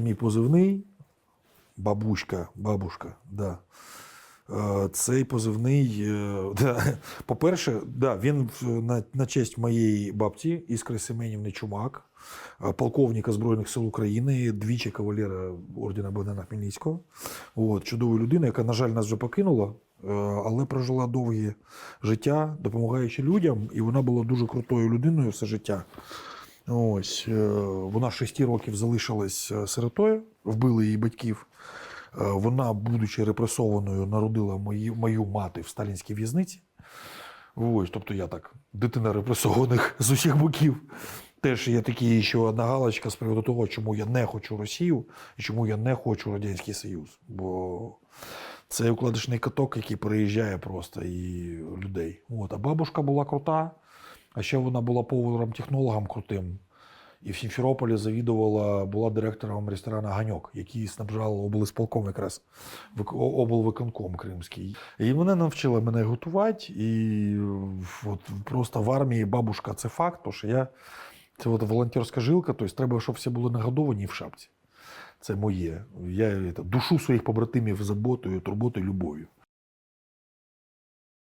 Мій позивний бабушка, бабушка, да. Е, Цей позивний, е, да, по-перше, да, він на, на честь моєї бабці Іскри Семенівни Чумак, е, полковника Збройних сил України, двічі кавалера ордена Богдана Хмельницького. От, чудова людина, яка, на жаль, нас вже покинула, але прожила довге життя, допомагаючи людям, і вона була дуже крутою людиною все життя. Ось е, вона 6 років залишилась е, сиротою, вбили її батьків. Е, Вона, будучи репресованою, народила мої, мою мати в сталінській в'язниці. Ось, тобто я так, дитина репресованих з усіх боків. Теж є такі ще одна галочка з приводу того, чому я не хочу Росію і чому я не хочу Радянський Союз. Бо це укладочний каток, який переїжджає просто і людей. От. А бабушка була крута, а ще вона була поваром-технологом крутим. І в Сімферополі завідувала, була директором ресторану Ганьок, який снабжав облсполком якраз облвиконком кримський. І мене навчила мене готувати. І от просто в армії бабушка це факт, тому що я це от волонтерська жилка, тобто треба, щоб всі були нагодовані в шапці. Це моє. Я душу своїх побратимів заботою, турботою, любов'ю.